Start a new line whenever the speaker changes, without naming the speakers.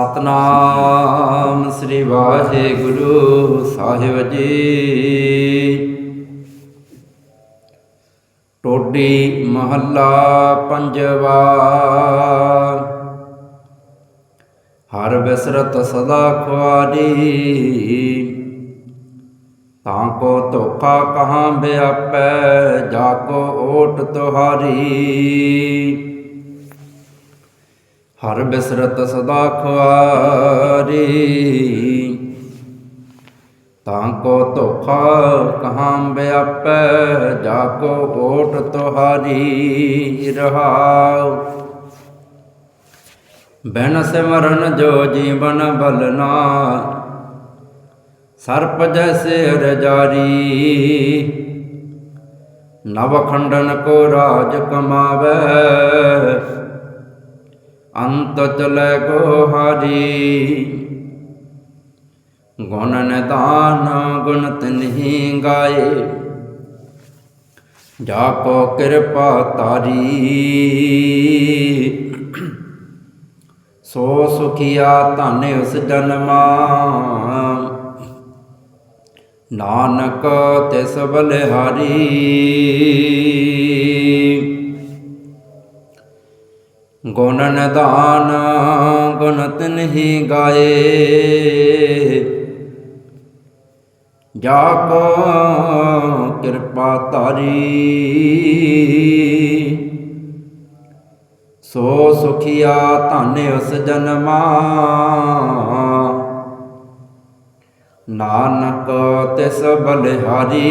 ਸਤਨਾਮ ਸ੍ਰੀ ਵਾਹਿਗੁਰੂ ਸਾਹਿਬ ਜੀ। ਟੋਡੀ ਮਹੱਲਾ ਪੰਜਵਾ। ਹਰ ਬਿਸਰਤ ਸਦਾ ਖੁਆਰੀ। ਤਾਂ ਕੋ ਧੋਖਾ ਕਹਾਂ ਬਿਆਪੈ, ਜਾ ਕੋ ਓਟ ਤੁਹਾਰੀ। ਹਰ ਬਿਸਰਤ ਸਦਾ ਖੁਆਰੀ। ਤਾਂ ਕੋ ਧੋਖਾ ਕਹਾਂ ਬਿਆਪੈ ਜਾ ਕੋ ਓਟ ਤੁਹਾਰੀ ਰਹਾਉ। ਬੈਨ ਸਿਮਰਨ ਜੋ ਜੀਵਨ ਬਲਨਾ ਸਰਪ ਜੈਸੇ ਰਜਾਰੀ। ਨਵ ਖੰਡਨ ਕੋ ਰਾਜ ਕਮਾਵੇ ਅੰਤ ਚਲੇ ਕੋ ਹਾਰੀ ਗੁਣ ਨਿਦਾਨ ਗੁਣ ਤਿਨਹੀ ਗਾਏ। ਜਾ ਕੋ ਕਿਰਪਾ ਤਾਰੀ। ਸੋ ਸੁਖੀਆ ਧਨ ਉਸ ਜਨਮਾ। ਨਾਨਕ ਤਿਸ ਬਲਿਹਾਰੀ। ਗੁਣ ਨਿਦਾਨ ਗੁਣ ਤਿਨਹੀ ਗਾਏ। ਜਾ ਕੋ ਕਿਰਪਾ ਤਾਰੀ ਸੋ ਸੁਖੀਆ ਧਨ ਉਸ ਜਨਮਾ। ਨਾਨਕ ਤਿਸ ਬਲਿਹਾਰੀ।